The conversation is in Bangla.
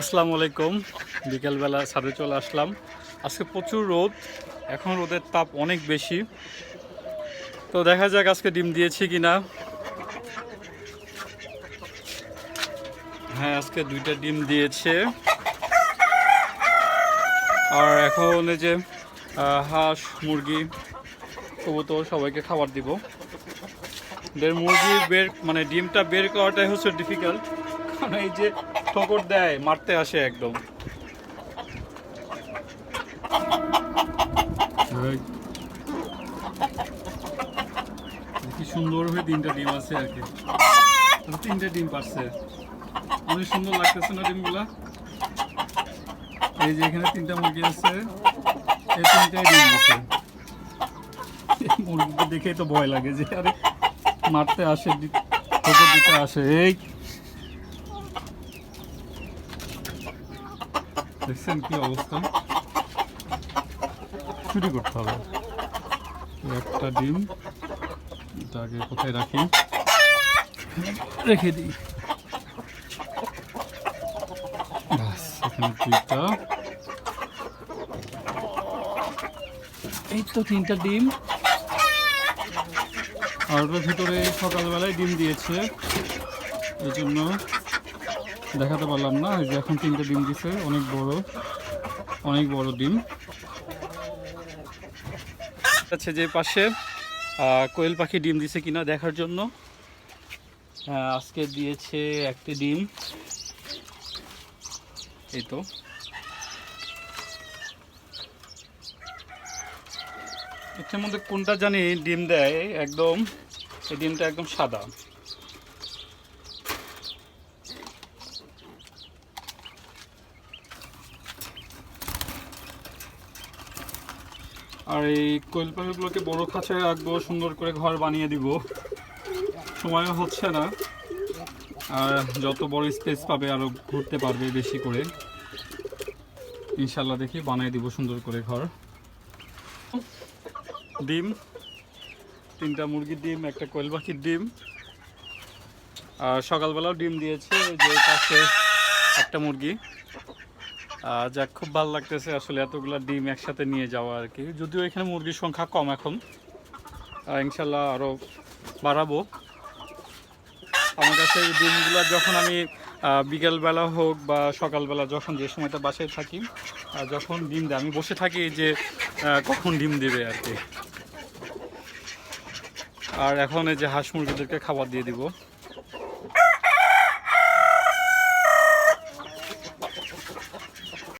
আসসালামু আলাইকুম। বিকেলবেলা ছাদে চলে আসলাম। আজকে প্রচুর রোদ। এখন রোদের তাপ অনেক বেশি। তো দেখা যাক আজকে ডিম দিয়েছি কি না হ্যাঁ আজকে দুইটা ডিম দিয়েছে। আর এখন এই যে হাঁস, মুরগি, কবুতর, সবাইকে খাবার দিব। দের মুরগি বের মানে ডিমটা বের করাটাই হচ্ছে ডিফিকাল্ট এই যে ঠোকর দেয়, মারতে আসে একদম। কি সুন্দর হয়ে তিনটা ডিম আছে আর কি। তবে তিনটা ডিম পারছে। অনেক সুন্দর লাগতেছে না ডিমগুলা? এই যে এখানে তিনটা মুরগি আছে, এই তিনটাই ডিম আছে। মুরগিকে দেখেই তো ভয় লাগে যে, আরে মারতে আসে, ঠোকর দিতে আসে। এই দেখছেন কি অবস্থা? চুরি করতে হবে। একটা ডিম আগে কোথায় রাখি? রেখে দিই। ব্যাস এখানে দুইটা। এই তো তিনটা ডিম। আর ওটার ভিতরে সকালবেলায় ডিম দিয়েছে। এই জন্য দেখাতে পারলাম না। যে এখন তিনটে ডিম দিছে, অনেক বড় অনেক বড় ডিম। আচ্ছা যে পাশে কোয়েল পাখি ডিম দিছে কিনা দেখার জন্য। আজকে দিয়েছে একটি ডিম। এই তো। এটার মধ্যে কোনটা জানি ডিম দেয়, একদম, এই ডিমটা একদম সাদা। আর এই কোয়েল পাখিগুলোকে বড় খাঁচায় রাখব, সুন্দর করে ঘর বানিয়ে দিব। সময় হচ্ছে না। আর যত বড় স্পেস পাবে আরও ঘুরতে পারবে বেশি করে। ইনশাল্লাহ দেখি, বানিয়ে দিব সুন্দর করে ঘর। ডিম, তিনটা মুরগির ডিম, একটা কোয়েল পাখির ডিম। আর সকালবেলাও ডিম দিয়েছে যে পাশে একটা মুরগি। যাক, খুব ভালো লাগতেছে আসলে এতগুলা ডিম একসাথে নিয়ে যাওয়া আর কি। যদিও এখানে মুরগির সংখ্যা কম এখন। ইনশাল্লাহ আরও বাড়াবো। আমার কাছে এই ডিমগুলো যখন আমি বিকেলবেলা হোক বা সকালবেলা যখন যে সময়টা বাসায় থাকি যখন ডিম দেয়, আমি বসে থাকি যে কখন ডিম দেবে আর কি। আর এখন এই যে হাঁস মুরগিদেরকে খাবার দিয়ে দিব।